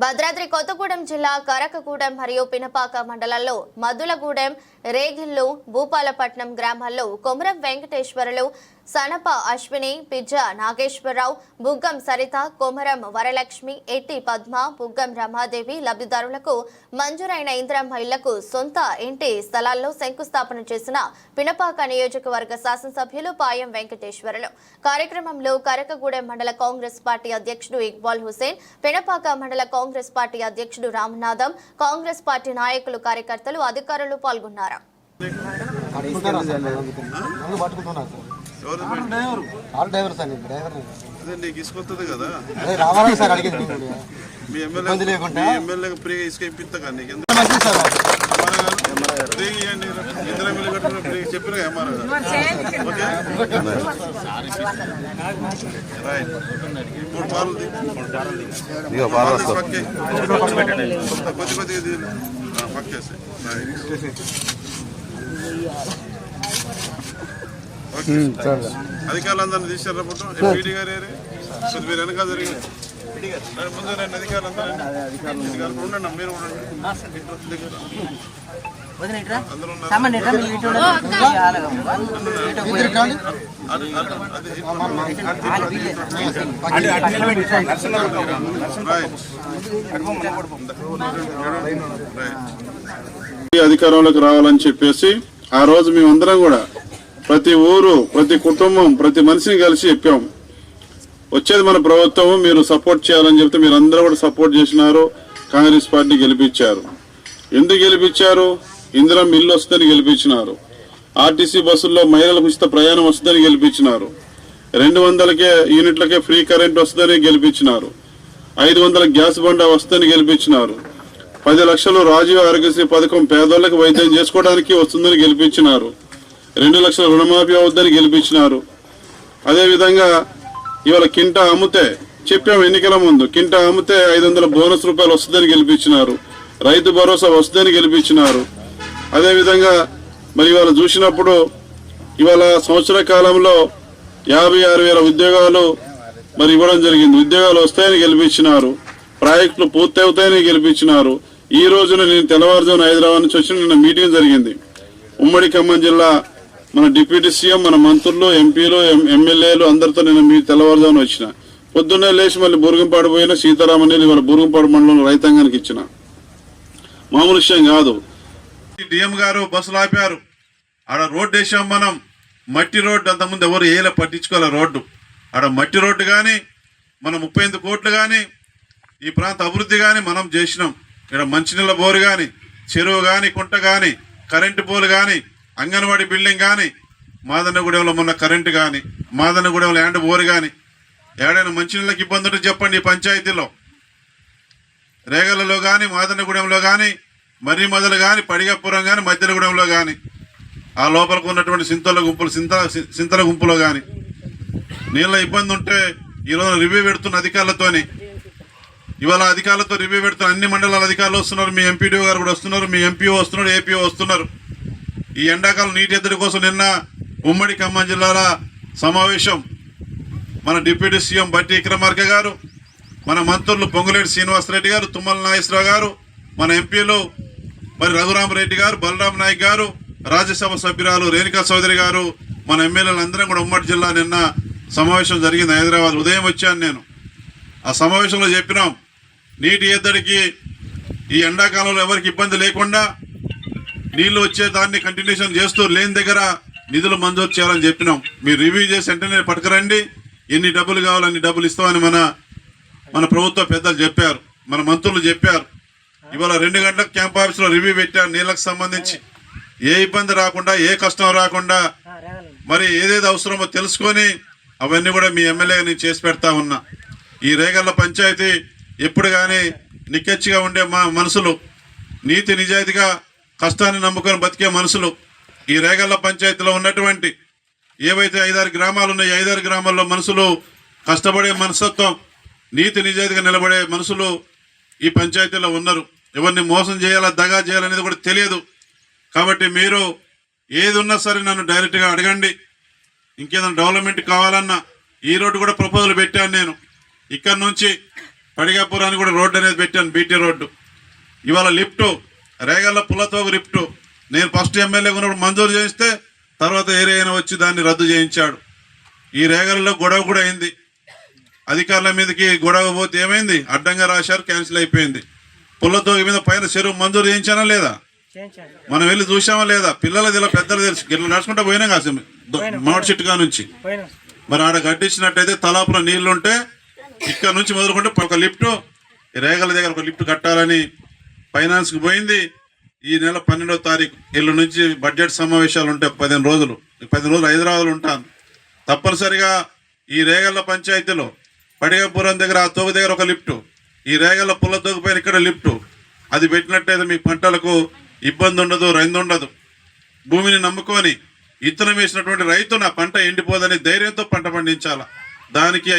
భద్రాద్రి కొత్తగూడెం జిల్లా కరకగూడెం మరియు పినపాక మండలాల్లో మద్దులగూడెం రేగిల్లు భూపాలపట్నం గ్రామాల్లో కొమరం వెంకటేశ్వరులు సనప అశ్విని పిజ్జ నాగేశ్వరరావు బుగ్గం సరిత కొమరం వరలక్ష్మి ఎట్టి పద్మ బుగ్గం రమాదేవి లబ్ధిదారులకు మంజూరైన ఇంద్రమ్మ ఇళ్ళకు సొంత ఇంటి స్థలాల్లో శంకుస్థాపన చేసిన పినపాక నియోజకవర్గ శాసనసభ్యులు పాయం వెంకటేశ్వరులు. కార్యక్రమంలో కరకగూడెం మండల కాంగ్రెస్ పార్టీ అధ్యక్షుడు ఇక్బాల్ హుసేన్ పినపాక మండల కాంగ్రెస్ పార్టీ అధ్యక్షుడు రామనాథం కాంగ్రెస్ పార్టీ నాయకులు కార్యకర్తలు అధికారులు పాల్గొన్నారు. కార్ డ్రైవర్ సార్ డ్రైవర్ అదే నీకు ఇసుకొస్తుంది కదా సార్ అడిగేది. మీ ఎమ్మెల్యే ఎమ్మెల్యేకి ఫ్రీగా ఇసుక ఇప్పిస్తా కానీ నీకు ఎందుకు మంచిది సార్ ఎమ్మెల్యే చెప్పిన ఎంఆర్ఓ ఓకే రైట్ మూడు పాలు. కొద్ది కొద్దిగా. ఆ, పక్కేసి రైట్. ఓకే అధికారులందరినీ తీసారా పుట్టు ఎంపీడీ గారు ఏరే? కొద్ది మీరు వెనక ముందు అధికారులందరూ. అధికారులు ఉండండి. అధికారంలోకి రావాలని చెప్పేసి ఆ రోజు మేమందరం కూడా ప్రతి ఊరు ప్రతి కుటుంబం ప్రతి మనిషిని కలిసి చెప్పాం వచ్చేది మన ప్రభుత్వం మీరు సపోర్ట్ చేయాలని చెప్తే మీరు అందరూ కూడా సపోర్ట్ చేసినారు. కాంగ్రెస్ పార్టీ గెలిపించారు. ఎందుకు గెలిపించారు? ఇందిరా మిల్లు వస్తుందని గెలిపించినారు. ఆర్టీసీ బస్సుల్లో మహిళలకు ఉచిత ప్రయాణం వస్తుందని గెలిపించినారు. రెండు వందలకే యూనిట్లకే ఫ్రీ కరెంట్ వస్తుందని గెలిపించినారు. ఐదు వందల గ్యాస్ బండ వస్తుందని గెలిపించినారు. పది లక్షలు రాజీవ్ ఆరోగ్యశ్రీ పథకం పేదోళ్ళకు వైద్యం చేసుకోవడానికి వస్తుందని గెలిపించినారు. రెండు లక్షల రుణమాఫీ అవుద్దని గెలిపించినారు. అదేవిధంగా ఇవాళ కింట అమ్మితే చెప్పాము ఎన్నికల ముందు కింట అమ్మితే ఐదు వందల బోనస్ రూపాయలు వస్తుందని గెలిపించినారు. రైతు భరోసా వస్తుందని గెలిపించినారు. అదేవిధంగా మరి ఇవాళ చూసినప్పుడు ఇవాళ సంవత్సర కాలంలో యాభై ఆరు వేల ఉద్యోగాలు మరి ఇవ్వడం జరిగింది. ఉద్యోగాలు వస్తాయని గెలిపించినారు. ప్రాజెక్టులు పూర్తవుతాయని గెలిపించినారు. ఈ రోజున నేను తెల్లవారుజామున హైదరాబాద్ నుంచి వచ్చి నిన్న మీటింగ్ జరిగింది. ఉమ్మడి ఖమ్మం జిల్లా మన డిప్యూటీ సీఎం మన మంత్రులు ఎంపీలు ఎం- ఎమ్మెల్యేలు అందరితో నేను మీ తెల్లవారుజామున వచ్చిన. పొద్దున్నే లేచి మళ్ళీ బురుగుంపాడు పోయిన సీతారామన్ మన బురుగుంపాడు మండలం రైతాంగానికి ఇచ్చిన. మామూలు విషయం కాదు. డిఎం గారు బస్సులు ఆపారు. ఆడ రోడ్డు వేసాం మనం. మట్టి రోడ్డు అంతకుముందు ఎవరు ఏలా పట్టించుకోవాలి రోడ్డు. ఆడ మట్టి రోడ్డు కానీ మన ముప్పై ఎనిమిది కోట్లు కానీ ఈ ప్రాంత అభివృద్ధి కానీ మనం చేసినాం. ఇక్కడ మంచినీళ్ళ బోరు కానీ చెరువు కానీ కుంట కానీ కరెంటు పోలు కానీ అంగన్వాడీ బిల్డింగ్ కానీ మాదన్నగూడెంలో మొన్న కరెంటు కానీ మాదన్నగూడెంలో ల్యాండ్ బోర్ కానీ ఏడైనా మంచినీళ్ళకి ఇబ్బంది ఉంటే చెప్పండి ఈ పంచాయతీలో. రేగలలో కానీ మాదన్నగూడెంలో కానీ మర్రి మొదలు కానీ పడిగపురం కానీ మధ్యనగూడెంలో కానీ ఆ లోపలకు ఉన్నటువంటి సింతల గుంపులు సింత సింతల గుంపులో కానీ నీళ్ళ ఇబ్బంది ఉంటే ఈరోజు రివ్యూ పెడుతున్న అధికారులతోని ఇవాళ అధికారులతో రివ్యూ పెడుతున్న అన్ని మండలాల అధికారులు వస్తున్నారు మీ ఎంపీడీఓ గారు కూడా వస్తున్నారు మీ ఎంపీఓ వస్తున్నారు ఏపీఓ వస్తున్నారు. ఈ ఎండాకాలం నీటి ఎద్దడి కోసం నిన్న ఉమ్మడి ఖమ్మం జిల్లాల సమావేశం మన డిప్యూటీ సీఎం బట్టి విక్రమార్క గారు మన మంత్రులు పొంగులేటి శ్రీనివాసరెడ్డి గారు తుమ్మల నాగేశ్వరరావు గారు మన ఎంపీలు మరి రఘురామరెడ్డి గారు బలరాం నాయక్ గారు రాజ్యసభ సభ్యురాలు రేణుకా చౌదరి గారు మన ఎమ్మెల్యేలు అందరం కూడా ఉమ్మడి జిల్లా నిన్న సమావేశం జరిగింది హైదరాబాద్. ఉదయం వచ్చాను నేను. ఆ సమావేశంలో చెప్పినాం నీటి ఎద్దడికి ఈ ఎండాకాలంలో ఎవరికి ఇబ్బంది లేకుండా నీళ్ళు వచ్చే దాన్ని కంటిన్యూషన్ చేస్తూ లేని దగ్గర నిధులు మంజూరు చేయాలని చెప్పినాం. మీరు రివ్యూ చేసి వెంటనే పట్టుకురండి. ఎన్ని డబ్బులు కావాలన్ని డబ్బులు ఇస్తామని మన మన ప్రభుత్వ పెద్దలు చెప్పారు. మన మంత్రులు చెప్పారు. ఇవాళ రెండు గంటలకు క్యాంప్ ఆఫీస్లో రివ్యూ పెట్టారు నీళ్ళకి సంబంధించి. ఏ ఇబ్బంది రాకుండా ఏ కష్టం రాకుండా మరి ఏదేది అవసరమో తెలుసుకొని అవన్నీ కూడా మీ ఎమ్మెల్యే నేను చేసి పెడతా ఉన్నా. ఈ రేగల్ల పంచాయతీ ఎప్పుడు కానీ నిక్కచ్చిగా ఉండే మా మనసులు నీతి నిజాయితీగా కష్టాన్ని నమ్ముకొని బతికే మనుషులు ఈ రేగల్ల పంచాయతీలో ఉన్నటువంటి ఏవైతే ఐదారు గ్రామాలు ఉన్నాయో ఐదారు గ్రామాల్లో మనుషులు కష్టపడే మనస్తత్వం నీతి నిజాయితీగా నిలబడే మనుషులు ఈ పంచాయతీలో ఉన్నారు. ఎవరిని మోసం చేయాలా దగా చేయాలనేది కూడా తెలియదు. కాబట్టి మీరు ఏది ఉన్నా సరే నన్ను డైరెక్ట్గా అడగండి. ఇంకేదైనా డెవలప్మెంట్ కావాలన్నా ఈ రోడ్డు కూడా ప్రపోజల్ పెట్టాను నేను. ఇక్కడ నుంచి పడిగాపురానికి కూడా రోడ్డు అనేది పెట్టాను బీటీ రోడ్డు. ఇవాళ లిఫ్ట్ రేగల్ల పుల్లతోగు లిఫ్ట్ నేను ఫస్ట్ ఎమ్మెల్యే ఉన్నప్పుడు మంజూరు చేయిస్తే తర్వాత ఏరే అయినా వచ్చి దాన్ని రద్దు చేయించాడు. ఈ రేగల్లో గొడవ కూడా అయింది. అధికారుల మీదకి గొడవ పోతే ఏమైంది? అడ్డంగా రాశారు క్యాన్సిల్ అయిపోయింది. పుల్లతోగి మీద పైన చెరువు మంజూరు చేయించానా లేదా? మనం వెళ్ళి చూసామా లేదా? పిల్లలు ఇలా పెద్దలు తెలుసు. ఇట్లా నడుచుకుంటా పోయినా కాదు మామిడి చెట్టుగా నుంచి. మరి ఆడ కట్టించినట్టయితే తలాపులో నీళ్ళుంటే ఇక్కడ నుంచి మొదలుకుంటే ఒక లిఫ్ట్. రేగల దగ్గర ఒక లిఫ్ట్ కట్టాలని ఫైనాన్స్కి పోయింది. ఈ నెల పన్నెండవ తారీఖు ఇల్లు నుంచి బడ్జెట్ సమావేశాలు ఉంటాయి పదిహేను రోజులు పదిహేను రోజులు హైదరాబాద్లో ఉంటాను. తప్పనిసరిగా ఈ రేగళ్ళ పంచాయతీలో పడిగపురం దగ్గర ఆ తోగు దగ్గర ఒక లిఫ్ట్. ఈ రేగల్ల పుల్ల తోగు పైన ఇక్కడ లిఫ్ట్. అది పెట్టినట్టయితే మీ పంటలకు ఇబ్బంది ఉండదు రైతు ఉండదు. భూమిని నమ్ముకొని ఇత్తనం వేసినటువంటి రైతు నా పంట ఎండిపోదని ధైర్యంతో పంట పండించాల? దానికి